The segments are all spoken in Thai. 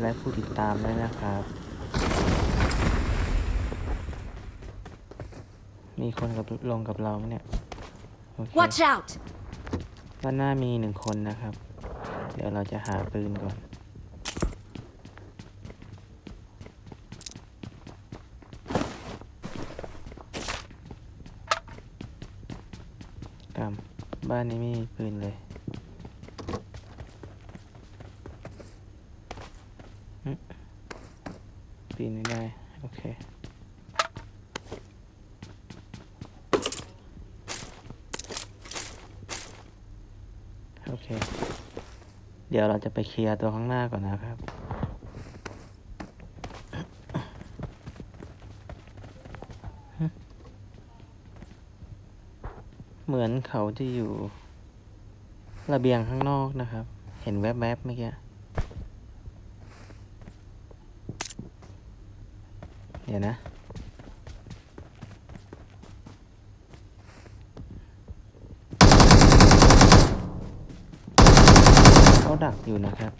และผู้ติดตามด้วยนะครับ มีคนกับลงกับเราไหมเนี่ยโอเค Watch out! ด้านหน้ามีหนึ่งคนนะครับ เดี๋ยวเราจะหาปืนก่อนกำบ้านนี้ไม่มีปืนเลยหึปีนไม่ได้ โอเค โอเค เดี๋ยวเราจะไปเคลียร์ตัวข้างหน้าก่อนนะครับ เหมือนเขาจะอยู่ ระเบียงข้างนอกนะครับ เห็นแวบๆเมื่อกี้เดี๋ยวนะ เขา ดักอยู่นะครับ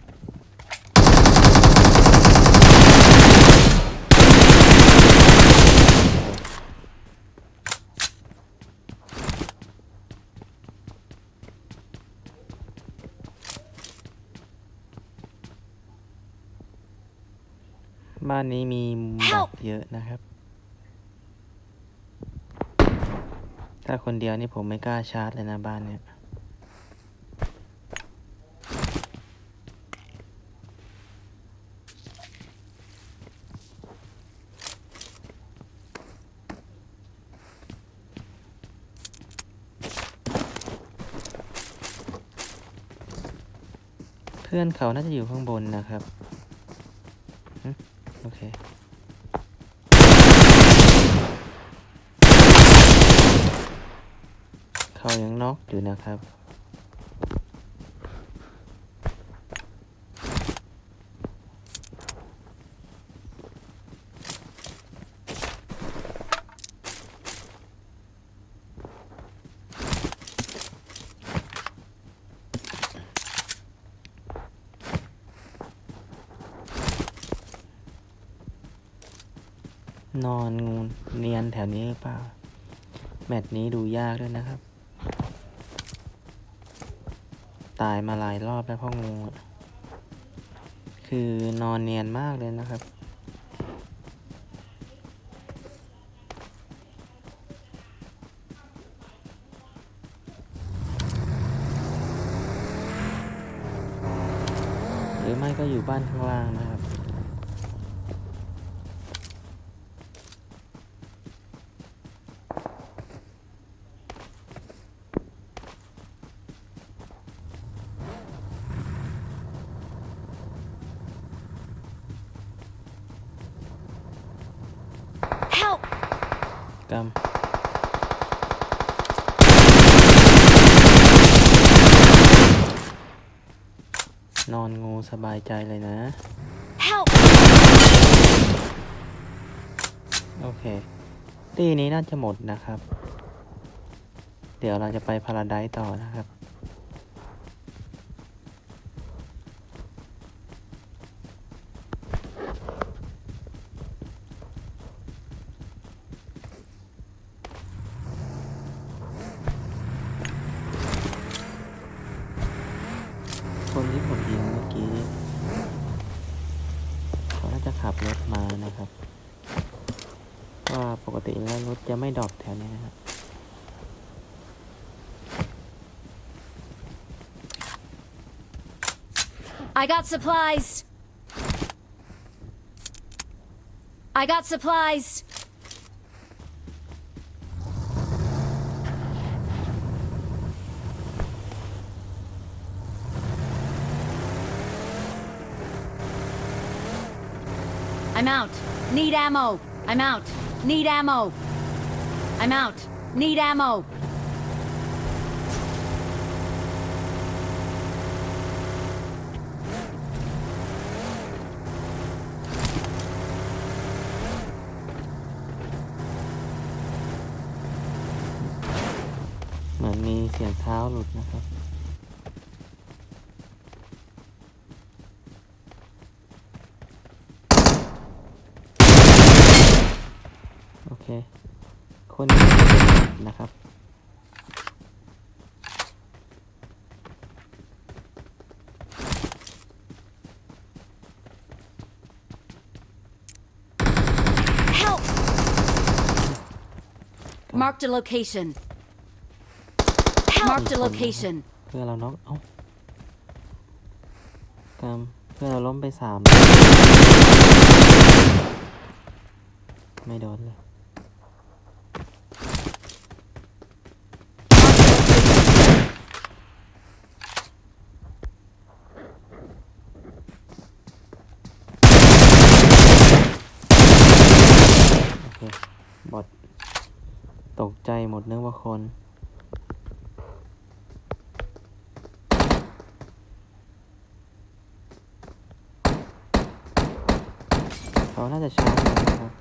บ้านนี้มีมุมดัก Help เยอะนะครับ ถ้าคนเดียวนี่ผมไม่กล้าชาร์จเลยนะบ้านเนี้ย เพื่อนเขาน่าจะอยู่ข้างบนนะครับโอเค เขายังน็อกอยู่นะครับ นอนงูเนียนแถวนี้หรือเปล่า แมตช์นี้ดูยากด้วยนะครับ ตายมาหลายรอบแล้วพ่องู คือนอนเนียนมากเลยนะครับ หรือไม่ก็อยู่บ้านข้างล่างนะครับ Help! กำนอนงูสบายใจเลยนะ Help! โอเค ตีนี้น่าจะหมดนะครับ เดี๋ยวเราจะไปพาราไดซ์ต่อนะครับ I got supplies! I got supplies! I'm out. Need ammo. I'm out. Need ammo. I'm out. Need ammo. เท้าหลุดนะครับ โอเค คนนะครับมาร์ k เ e d a location. Marked a location. เพื่อนเราน็อกเอ้ากามเพื่อนเราล้มไปสาม ไม่โดนเลย โอเค บอดตกใจหมดนึกว่าคน เขา น่าจะช้าแล้วนะครับ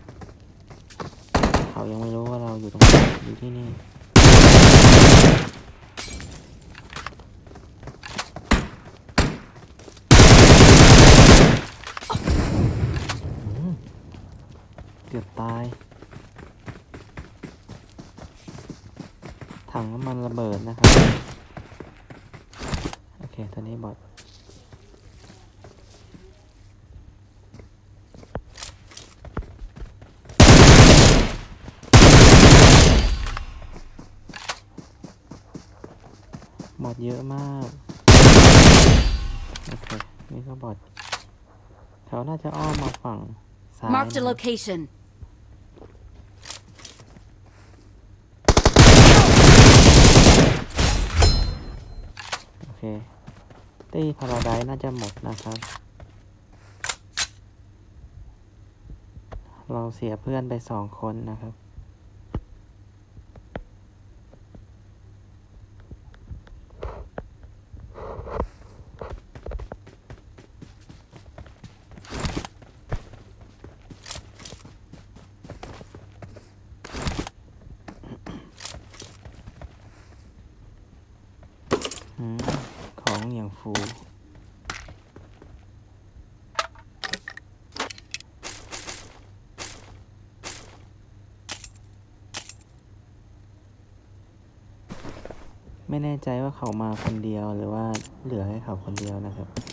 เขายังไม่รู้ว่าเราอยู่ตรงนี้อยู่ที่นี่เกือบตาย ถังน้ำมันระเบิดนะครับ โอเค ตอนนี้บอด เยอะมาก โอเค นี่ก็บอดเขาน่าจะอ้อมมาฝั่งซ้าย Marked a นะ location. โอเค ตีพาราไดน่าจะหมดนะครับ เราเสียเพื่อนไปสองคนนะครับ ของอย่างฟูไม่แน่ใจว่าเขามาคนเดียวหรือว่าเหลือให้เขาคนเดียวนะครับ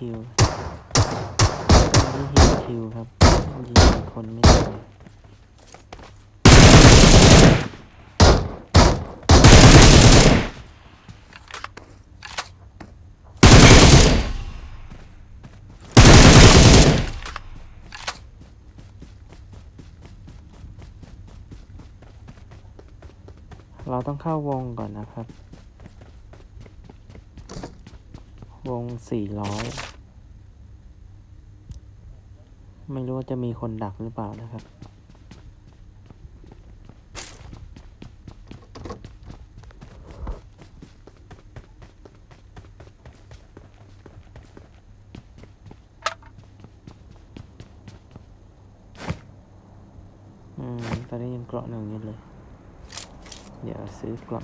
คิวตอนนี้ฮิวคิวครับยิงคนไม่ได้เราต้องเข้าวงก่อนนะครับ วงสี่ร้อยไม่รู้ว่าจะมีคนดักหรือเปล่านะครับ อืม ตอนนี้ยังเกราะหนึ่งอยู่เลย เดี๋ยวซื้อเกล่อ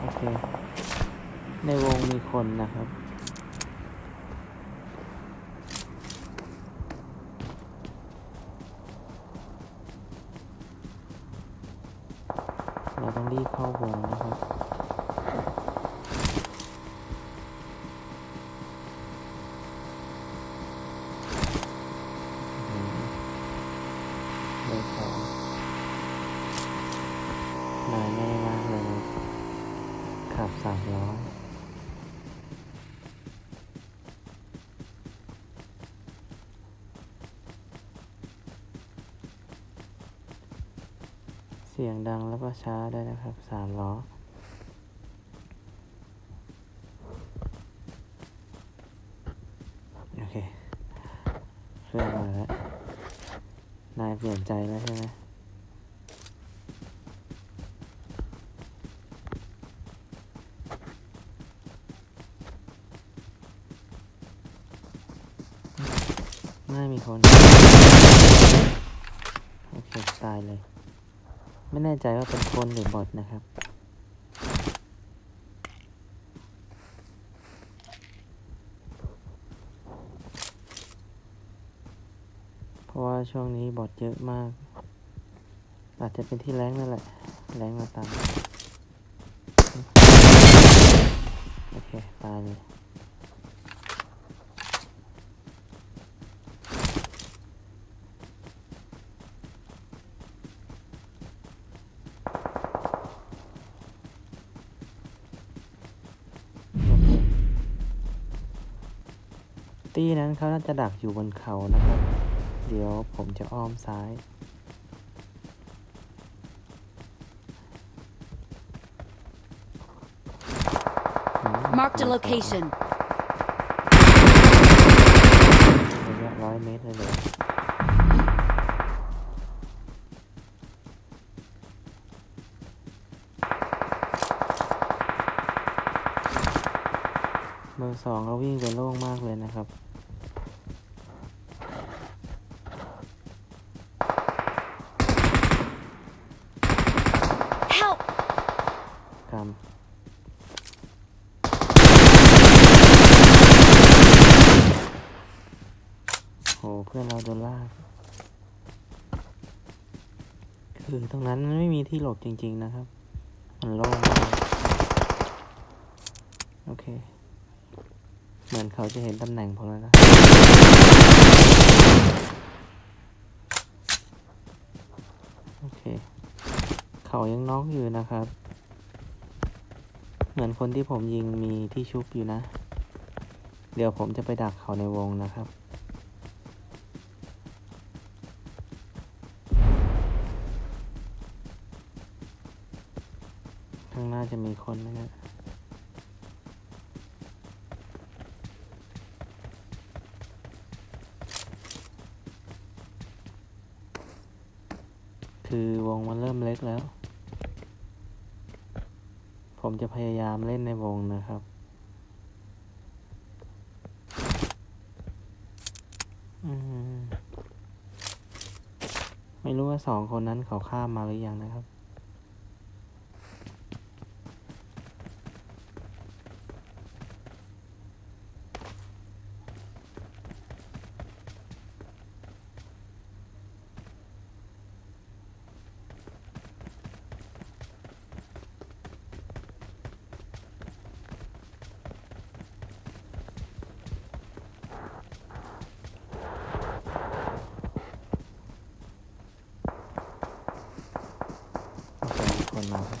โอเค ใน วงมีคนนะครับ เราต้องรีบเข้าวงนะครับอืมเลยของมาแน่มากเลย ขับสามร้อยเสียงดังแล้วก็ช้าด้วยนะครับสามล้อโอเคเครื่องมาแล้ว นายเปลี่ยนใจแล้วใช่ไหมไม่มีคน โอเค ตายเลย ไม่แน่ใจว่าเป็นคนหรือบอทนะครับ เพราะว่าช่วงนี้บอทเยอะมาก อาจจะเป็นที่แรงนั่นแหละ แรงมาตาม โอเค ตายเลย ตีนั้นเขาน่าจะดักอยู่บนเขานะครับ เดี๋ยวผมจะอ้อมซ้ายอืม Marked a บนเขา location. ระยะร้อยเมตรเลย เลยเบอร์สองเขาวิ่งไปโล่งมากเลยนะครับ Help! กรรมโหเพื่อนเราโดนลากคือตรงนั้นมันไม่มีที่หลบจริง ๆ นะครับ มันโล่งมากโอเค เขาจะเห็นตำแหน่งผมแล้วนะโอเค เขายังน็อกอยู่นะครับ เหมือนคนที่ผมยิงมีที่ชุบอยู่นะ เดี๋ยวผมจะไปดักเขาในวงนะครับข้างหน้าจะมีคนไหมนะคือวงมันเริ่มเล็ก แล้ว ผมจะพยายามเล่นในวงนะครับอืมไม่รู้ว่าสองคนนั้นเขาข้ามมาหรือยังนะครับ โอเคมีคนมาครับ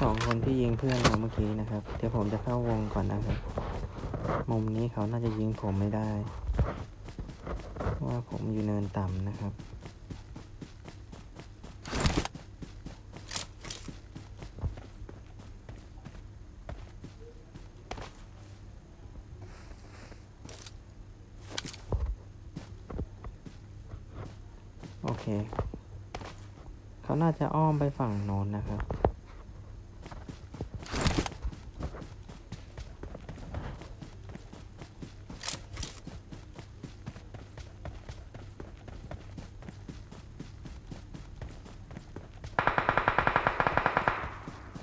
สองคนที่ยิง เมื่อกี้นะครับเดี๋ยวผมจะเข้าวงก่อนนะครับ มุมนี้เขาน่าจะยิงผมไม่ได้ ว่าผมอยู่เนินต่ำนะครับโอเค เขาน่าจะอ้อมไปฝั่งโน้นนะครับ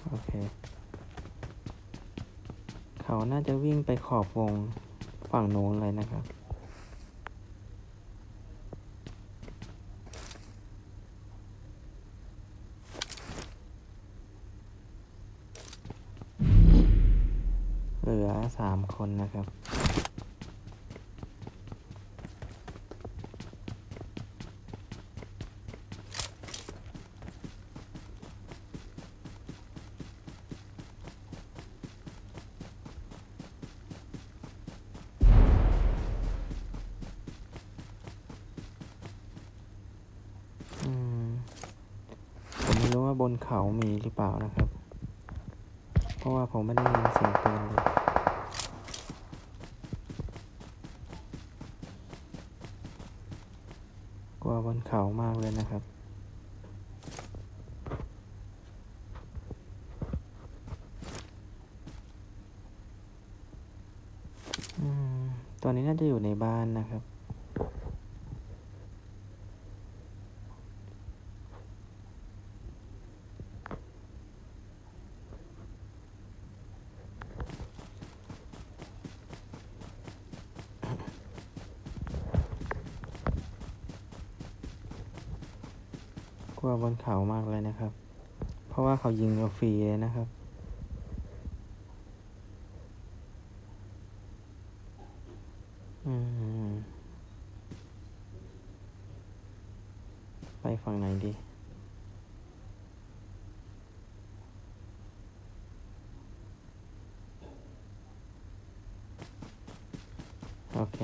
โอเค เขาน่า จะวิ่งไปขอบวงฝั่งโน้นเลยนะครับ เหลือสามคนนะครับ อืม ผมไม่ รือเปล่านะครับ เพราะว่าผมไม่ได้ยินเสียงปืนเลยกลัวบนเขามากเลยนะครับตอนนี้น่าจะอยู่ในบ้านนะครับ ว่าบนเขามากเลยนะครับ เพราะว่าเขายิงเราฟรีเลยนะครับ อืม ไปฝั่งไหนดี โอเค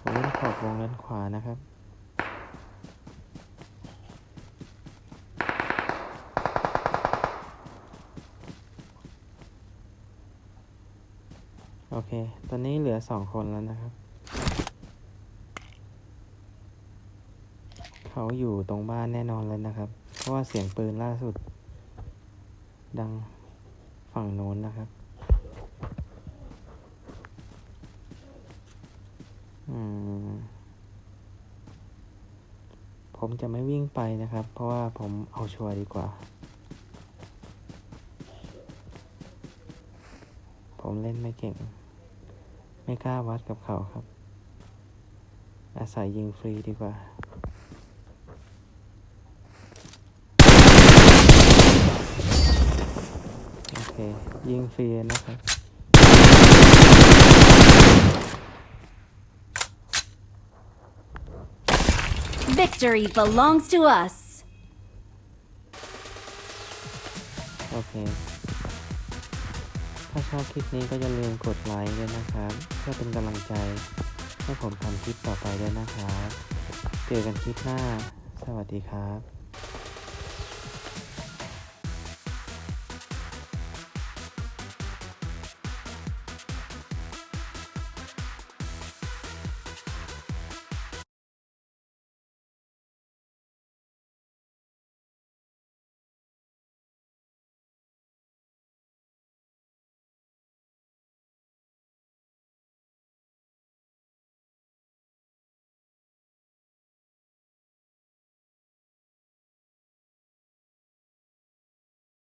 ผมเล่นขอบวงเล่นขวานะครับ โอเค ตอนนี้เหลือสองคนแล้วนะครับ เขาอยู่ตรงบ้านแน่นอนเลยนะครับ เพราะว่าเสียงปืนล่าสุด ดังฝั่งโน้นนะครับ อืม ผมจะไม่วิ่งไปนะครับ เพราะว่าผมเอาชัวร์ดีกว่าผมเล่นไม่เก่ง ไม่กล้าวัดกับเขาครับ อาศัยยิงฟรีดีกว่าโอเค ยิงฟรีนะครับ Victory belongs to us. โอเคถ้า ชอบคลิปนี้ก็อย่าลืมกดไลค์ด้วยนะครับเพื่อเป็นกำลังใจ ให้ผมทำคลิปต่อไปด้วยนะครับ เจอกันคลิปหน้า สวัสดีครับ